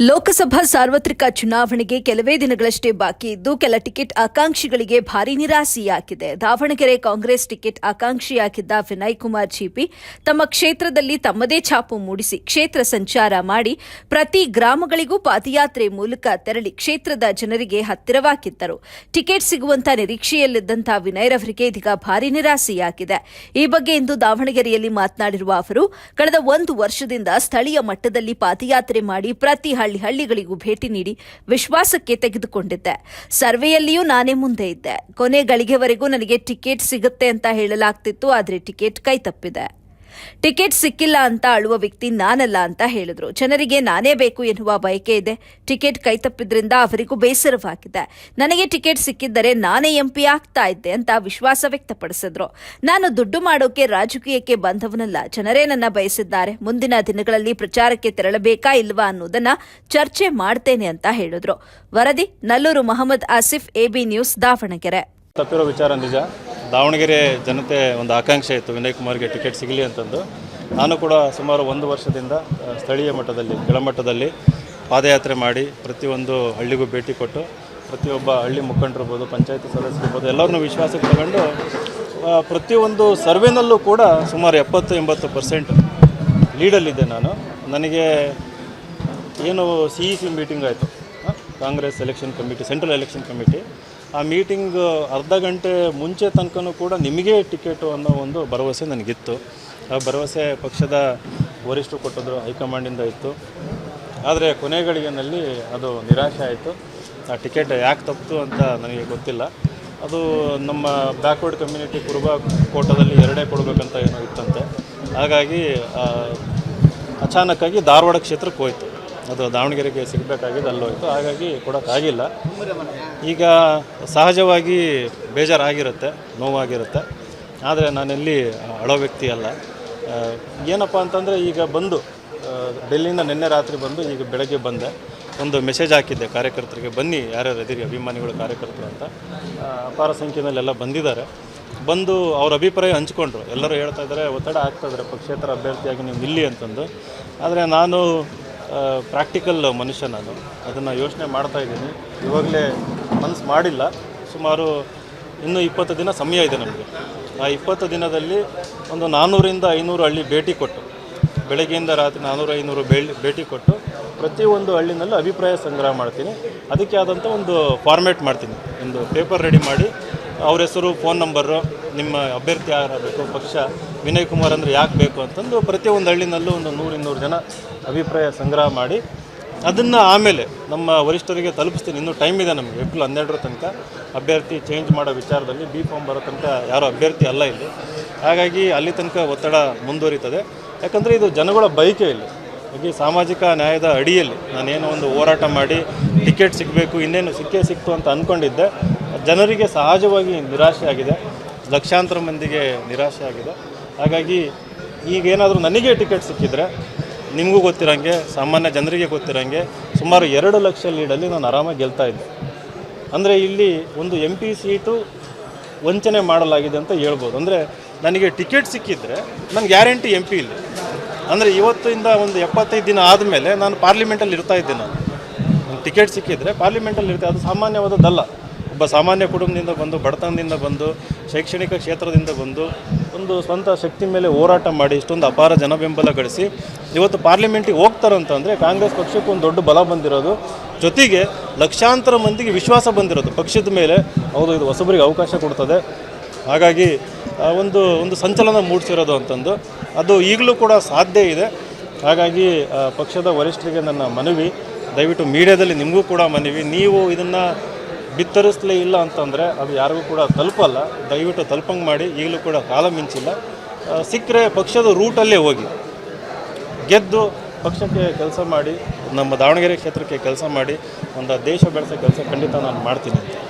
ಲೋಕಸಭಾ ಸಾರ್ವತ್ರಿಕ ಚುನಾವಣೆಗೆ ಕೆಲವೇ ದಿನಗಳಷ್ಟೇ ಬಾಕಿ ಇದ್ದು, ಕೆಲ ಟಿಕೆಟ್ ಆಕಾಂಕ್ಷಿಗಳಿಗೆ ಭಾರಿ ನಿರಾಸೆಯಾಗಿದೆ. ದಾವಣಗೆರೆ ಕಾಂಗ್ರೆಸ್ ಟಿಕೆಟ್ ಆಕಾಂಕ್ಷಿಯಾಗಿದ್ದ ವಿನಯ್ ಕುಮಾರ್ ಜಿಪಿ ತಮ್ಮ ಕ್ಷೇತ್ರದಲ್ಲಿ ತಮ್ಮದೇ ಛಾಪು ಮೂಡಿಸಿ ಕ್ಷೇತ್ರ ಸಂಚಾರ ಮಾಡಿ ಪ್ರತಿ ಗ್ರಾಮಗಳಿಗೂ ಪಾದಯಾತ್ರೆ ಮೂಲಕ ತೆರಳಿ ಕ್ಷೇತ್ರದ ಜನರಿಗೆ ಹತ್ತಿರವಾಗಿದ್ದರು. ಟಿಕೆಟ್ ಸಿಗುವಂತ ನಿರೀಕ್ಷೆಯಲ್ಲಿದ್ದಂಥ ವಿನಯ್ರವರಿಗೆ ಇದೀಗ ಭಾರಿ ನಿರಾಸೆಯಾಗಿದೆ. ಈ ಬಗ್ಗೆ ಇಂದು ದಾವಣಗೆರೆಯಲ್ಲಿ ಮಾತನಾಡಿರುವ ಅವರು, ಕಳೆದ ಒಂದು ವರ್ಷದಿಂದ ಸ್ಥಳೀಯ ಮಟ್ಟದಲ್ಲಿ ಪಾದಯಾತ್ರೆ ಮಾಡಿ ಪ್ರತಿ ಹಳ್ಳಿ ಹಳ್ಳಿಗಳಿಗೂ ಭೇಟಿ ನೀಡಿ ವಿಶ್ವಾಸಕ್ಕೆ ತೆಗೆದುಕೊಂಡಿದ್ದೆ. ಸರ್ವೆಯಲ್ಲಿಯೂ ನಾನೇ ಮುಂದೆ ಇದ್ದೆ. ಕೊನೆ ಗಳಿಗೆವರೆಗೂ ನನಗೆ ಟಿಕೆಟ್ ಸಿಗುತ್ತೆ ಅಂತ ಹೇಳಲಾಗ್ತಿತ್ತು, ಆದರೆ ಟಿಕೆಟ್ ಕೈ ತಪ್ಪಿದೆ ಟಿಕೆಟ್ ಸಿಕ್ಕಿಲ್ಲ ಅಂತ ಅಳುವ ವ್ಯಕ್ತಿ ನಾನಲ್ಲ ಅಂತ ಹೇಳಿದ್ರು. ಜನರಿಗೆ ನಾನೇ ಬೇಕು ಎನ್ನುವ ಬಯಕೆ ಇದೆ. ಟಿಕೆಟ್ ಕೈ ತಪ್ಪಿದ್ರಿಂದ ಅವರಿಗೂ ಬೇಸರವಾಗಿದೆ. ನನಗೆ ಟಿಕೆಟ್ ಸಿಕ್ಕಿದ್ದರೆ ನಾನೇ ಎಂಪಿ ಆಗ್ತಾ ಇದ್ದೆ ಅಂತ ವಿಶ್ವಾಸ ವ್ಯಕ್ತಪಡಿಸಿದ್ರು. ನಾನು ದುಡ್ಡು ಮಾಡೋಕೆ ರಾಜಕೀಯಕ್ಕೆ ಬಂದವನಲ್ಲ. ಜನರೇ ನನ್ನ ಬಯಸಿದ್ದಾರೆ. ಮುಂದಿನ ದಿನಗಳಲ್ಲಿ ಪ್ರಚಾರಕ್ಕೆ ತೆರಳಬೇಕಾ ಇಲ್ವಾ ಅನ್ನೋದನ್ನ ಚರ್ಚೆ ಮಾಡ್ತೇನೆ ಅಂತ ಹೇಳಿದ್ರು. ವರದಿ, ನಲ್ಲೂರು ಮೊಹಮ್ಮದ್ ಆಸಿಫ್ ಎಬಿ ನ್ಯೂಸ್, ದಾವಣಗೆರೆ. ತಪ್ಪಿರೋ ವಿಚಾರ ನಿಜ. ದಾವಣಗೆರೆ ಜನತೆ ಒಂದು ಆಕಾಂಕ್ಷೆ ಇತ್ತು. ವಿನಯ್ ಕುಮಾರ್ಗೆ ಟಿಕೆಟ್ ಸಿಗಲಿ ಅಂತಂದು. ನಾನು ಕೂಡ ಸುಮಾರು ಒಂದು ವರ್ಷದಿಂದ ಸ್ಥಳೀಯ ಮಟ್ಟದಲ್ಲಿ, ಕೆಳಮಟ್ಟದಲ್ಲಿ ಪಾದಯಾತ್ರೆ ಮಾಡಿ ಪ್ರತಿಯೊಂದು ಹಳ್ಳಿಗೂ ಭೇಟಿ ಕೊಟ್ಟು, ಪ್ರತಿಯೊಬ್ಬ ಹಳ್ಳಿ ಮುಖಂಡರಿರ್ಬೋದು ಪಂಚಾಯತಿ ಸದಸ್ಯರಿರ್ಬೋದು ಎಲ್ಲರನ್ನೂ ವಿಶ್ವಾಸಕ್ಕೆ ತಗೊಂಡು ಪ್ರತಿಯೊಂದು ಸರ್ವೆನಲ್ಲೂ ಕೂಡ ಸುಮಾರು ಎಪ್ಪತ್ತು, ಎಂಬತ್ತು ಪರ್ಸೆಂಟ್ ಲೀಡಲ್ಲಿದ್ದೆ ನಾನು. ನನಗೆ ಏನು ಸಿ ಇ ಸಿ ಮೀಟಿಂಗ್ ಆಯಿತು. Congress election committee, central election committee. ಆ ಮೀಟಿಂಗ್ ಅರ್ಧ ಗಂಟೆ ಮುಂಚೆ ತನಕನೂ ಕೂಡ ನಿಮಗೆ ಟಿಕೆಟು ಅನ್ನೋ ಒಂದು ಭರವಸೆ ನನಗಿತ್ತು. ಆ ಭರವಸೆ ಪಕ್ಷದ ವರಿಷ್ಠರು ಕೊಟ್ಟಿದ್ರು ಹೈಕಮಾಂಡಿಂದ ಇತ್ತು. ಆದರೆ ಕೊನೆಗಳಿಗೆನಲ್ಲಿ ಅದು ನಿರಾಶೆ ಆಯಿತು. ಆ ಟಿಕೆಟ್ ಯಾಕೆ ತಪ್ಪಿತು ಅಂತ ನನಗೆ ಗೊತ್ತಿಲ್ಲ. ಅದು ನಮ್ಮ ಬ್ಯಾಕ್ವರ್ಡ್ ಕಮ್ಯುನಿಟಿ ಕುರುಬ ಕೋಟದಲ್ಲಿ ಎರಡೇ ಕೊಡಬೇಕಂತ ಏನೋ ಇತ್ತಂತೆ. ಹಾಗಾಗಿ ಅಚಾನಕ್ಕಾಗಿ ಧಾರವಾಡ ಕ್ಷೇತ್ರಕ್ಕೆ ಹೋಯ್ತು. ಅದು ದಾವಣಗೆರೆಗೆ ಸಿಗಬೇಕಾಗಿದ್ದು ಅಲ್ಲೋಯಿತು. ಹಾಗಾಗಿ ಕೊಡೋಕ್ಕಾಗಿಲ್ಲ. ಈಗ ಸಹಜವಾಗಿ ಬೇಜಾರಾಗಿರುತ್ತೆ, ನೋವಾಗಿರುತ್ತೆ. ಆದರೆ ನಾನೆಲ್ಲಿ ಅಳೋ ವ್ಯಕ್ತಿ ಅಲ್ಲ. ಏನಪ್ಪ ಅಂತಂದರೆ ಈಗ ಬಂದು ಡೆಲ್ಲಿಯಿಂದ ನಿನ್ನೆ ರಾತ್ರಿ ಬಂದು ಈಗ ಬೆಳಗ್ಗೆ ಬಂದೆ. ಒಂದು ಮೆಸೇಜ್ ಹಾಕಿದ್ದೆ ಕಾರ್ಯಕರ್ತರಿಗೆ, ಬನ್ನಿ ಯಾರ್ಯಾರು ಇದ್ದೀರಿ, ಅಭಿಮಾನಿಗಳು, ಕಾರ್ಯಕರ್ತರು ಅಂತ. ಅಪಾರ ಸಂಖ್ಯೆಯಲ್ಲೆಲ್ಲ ಬಂದಿದ್ದಾರೆ. ಬಂದು ಅವ್ರ ಅಭಿಪ್ರಾಯ ಹಂಚ್ಕೊಂಡ್ರು. ಎಲ್ಲರೂ ಹೇಳ್ತಾ ಇದ್ದಾರೆ, ಒತ್ತಡ ಆಗ್ತಾಯಿದ್ರೆ ಇದ್ದಾರೆ. ಪಕ್ಷೇತರ ಅಭ್ಯರ್ಥಿಯಾಗಿ ನೀವು ಇಲ್ಲಿ ಅಂತಂದು. ಆದರೆ ನಾನು ಪ್ರಾಕ್ಟಿಕಲ್ ಮನುಷ್ಯ ನಾನು. ಅದನ್ನು ಯೋಚನೆ ಮಾಡ್ತಾ ಇದ್ದೀನಿ. ಇವಾಗಲೇ ಮನಸ್ಸು ಮಾಡಿಲ್ಲ. ಸುಮಾರು ಇನ್ನೂ ಇಪ್ಪತ್ತು ದಿನ ಸಮಯ ಇದೆ ನಮಗೆ. ಆ ಇಪ್ಪತ್ತು ದಿನದಲ್ಲಿ ಒಂದು ನಾನ್ನೂರಿಂದ ಐನೂರು ಹಳ್ಳಿ ಭೇಟಿ ಕೊಟ್ಟು, ಬೆಳಗ್ಗೆಯಿಂದ ರಾತ್ರಿ ನಾನ್ನೂರು ಐನೂರು ಭೇಟಿ ಕೊಟ್ಟು ಪ್ರತಿಯೊಂದು ಹಳ್ಳಿನಲ್ಲೂ ಅಭಿಪ್ರಾಯ ಸಂಗ್ರಹ ಮಾಡ್ತೀನಿ. ಅದಕ್ಕೆ ಆದಂಥ ಒಂದು ಫಾರ್ಮೇಟ್ ಮಾಡ್ತೀನಿ. ಒಂದು ಪೇಪರ್ ರೆಡಿ ಮಾಡಿ ಅವ್ರ ಹೆಸರು, ಫೋನ್ ನಂಬರು, ನಿಮ್ಮ ಅಭ್ಯರ್ಥಿ ಯಾರಾಗಬೇಕು, ಪಕ್ಷ, ವಿನಯ್ ಕುಮಾರ್ ಅಂದರೆ ಯಾಕೆ ಬೇಕು ಅಂತಂದು ಪ್ರತಿಯೊಂದು ಹಳ್ಳಿನಲ್ಲೂ ಒಂದು ನೂರು ಇನ್ನೂರು ಜನ ಅಭಿಪ್ರಾಯ ಸಂಗ್ರಹ ಮಾಡಿ ಅದನ್ನು ಆಮೇಲೆ ನಮ್ಮ ವರಿಷ್ಠರಿಗೆ ತಲುಪಿಸ್ತೀನಿ. ಇನ್ನೂ ಟೈಮ್ ಇದೆ ನಮಗೆ, ಏಪ್ರಿಲ್ ಹನ್ನೆರಡರ ತನಕ. ಅಭ್ಯರ್ಥಿ ಚೇಂಜ್ ಮಾಡೋ ವಿಚಾರದಲ್ಲಿ ಬಿ ಫಾರ್ಮ್ ಬರೋ ತನಕ ಯಾರೂ ಅಭ್ಯರ್ಥಿ ಅಲ್ಲ ಇಲ್ಲಿ. ಹಾಗಾಗಿ ಅಲ್ಲಿ ತನಕ ಒತ್ತಡ ಮುಂದುವರಿತದೆ. ಯಾಕಂದರೆ ಇದು ಜನಗಳ ಬಯಕೆ ಇಲ್ಲಿ. ಹಾಗೆ ಸಾಮಾಜಿಕ ನ್ಯಾಯದ ಅಡಿಯಲ್ಲಿ ನಾನೇನೋ ಒಂದು ಹೋರಾಟ ಮಾಡಿ ಟಿಕೆಟ್ ಸಿಗಬೇಕು, ಇನ್ನೇನು ಸಿಕ್ಕೇ ಸಿಕ್ತು ಅಂತ ಅಂದ್ಕೊಂಡಿದ್ದೆ ಜನರಿಗೆ ಸಹಜವಾಗಿ ನಿರಾಶೆ ಆಗಿದೆ ಲಕ್ಷಾಂತರ ಮಂದಿಗೆ ನಿರಾಶೆ ಆಗಿದೆ ಹಾಗಾಗಿ ಈಗೇನಾದರೂ ನನಗೆ ಟಿಕೆಟ್ ಸಿಕ್ಕಿದ್ರೆ ನಿಮಗೂ ಗೊತ್ತಿರೋಂಗೆ, ಸಾಮಾನ್ಯ ಜನರಿಗೆ ಗೊತ್ತಿರೋಂಗೆ ಸುಮಾರು ಎರಡು ಲಕ್ಷ ಲೀಡಲ್ಲಿ ನಾನು ಆರಾಮಾಗಿ ಗೆಲ್ತಾ ಇದ್ದೆ. ಅಂದರೆ ಇಲ್ಲಿ ಒಂದು ಎಂ ಪಿ ಸೀಟು ವಂಚನೆ ಮಾಡಲಾಗಿದೆ ಅಂತ ಹೇಳ್ಬೋದು. ಅಂದರೆ ನನಗೆ ಟಿಕೆಟ್ ಸಿಕ್ಕಿದ್ರೆ ನನಗೆ ಗ್ಯಾರಂಟಿ ಎಂ ಪಿ ಇಲ್ಲ. ಅಂದರೆ ಇವತ್ತಿಂದ ಒಂದು ಎಪ್ಪತ್ತೈದು ದಿನ ಆದಮೇಲೆ ನಾನು ಪಾರ್ಲಿಮೆಂಟಲ್ಲಿ ಇರ್ತಾ ಇದ್ದೆ ನಾನು. ಟಿಕೆಟ್ ಸಿಕ್ಕಿದ್ರೆ ಪಾರ್ಲಿಮೆಂಟಲ್ಲಿ ಇರ್ತೆ ಅದು ಸಾಮಾನ್ಯವಾದದ್ದಲ್ಲ. ಒಬ್ಬ ಸಾಮಾನ್ಯ ಕುಟುಂಬದಿಂದ ಬಂದು, ಬಡತನದಿಂದ ಬಂದು, ಶೈಕ್ಷಣಿಕ ಕ್ಷೇತ್ರದಿಂದ ಬಂದು ಒಂದು ಸ್ವಂತ ಶಕ್ತಿ ಮೇಲೆ ಹೋರಾಟ ಮಾಡಿ ಇಷ್ಟೊಂದು ಅಪಾರ ಜನಬೆಂಬಲ ಗಳಿಸಿ ಇವತ್ತು ಪಾರ್ಲಿಮೆಂಟಿಗೆ ಹೋಗ್ತಾರಂತಂದರೆ ಕಾಂಗ್ರೆಸ್ ಪಕ್ಷಕ್ಕೆ ಒಂದು ದೊಡ್ಡ ಬಲ ಬಂದಿರೋದು. ಜೊತೆಗೆ ಲಕ್ಷಾಂತರ ಮಂದಿಗೆ ವಿಶ್ವಾಸ ಬಂದಿರೋದು ಪಕ್ಷದ ಮೇಲೆ. ಹೌದು, ಇದು ಹೊಸಬರಿಗೆ ಅವಕಾಶ ಕೊಡ್ತದೆ. ಹಾಗಾಗಿ ಒಂದು ಒಂದು ಸಂಚಲನ ಮೂಡಿಸಿರೋದು ಅಂತಂದು. ಅದು ಈಗಲೂ ಕೂಡ ಸಾಧ್ಯ ಇದೆ. ಹಾಗಾಗಿ ಪಕ್ಷದ ವರಿಷ್ಠರಿಗೆ ನನ್ನ ಮನವಿ. ದಯವಿಟ್ಟು ಮೀಡಿಯಾದಲ್ಲಿ ನಿಮಗೂ ಕೂಡ ಮನವಿ. ನೀವು ಇದನ್ನು ಬಿತ್ತರಿಸಲೇ ಇಲ್ಲ ಅಂತಂದರೆ ಅದು ಯಾರಿಗೂ ಕೂಡ ತಲುಪಲ್ಲ. ದಯವಿಟ್ಟು ತಲುಪಂಗೆ ಮಾಡಿ, ಈಗಲೂ ಕೂಡ ಕಾಲ ಮಿಂಚಿಲ್ಲ. ಸಿಕ್ಕರೆ ಪಕ್ಷದ ರೂಟಲ್ಲೇ ಹೋಗಿ. ಗೆದ್ದು ಪಕ್ಷಕ್ಕೆ ಕೆಲಸ ಮಾಡಿ, ನಮ್ಮ ದಾವಣಗೆರೆ ಕ್ಷೇತ್ರಕ್ಕೆ ಕೆಲಸ ಮಾಡಿ, ಒಂದು ದೇಶ ಬೆಳೆಸೋ ಕೆಲಸ ಖಂಡಿತ ನಾನು ಮಾಡ್ತೀನಿ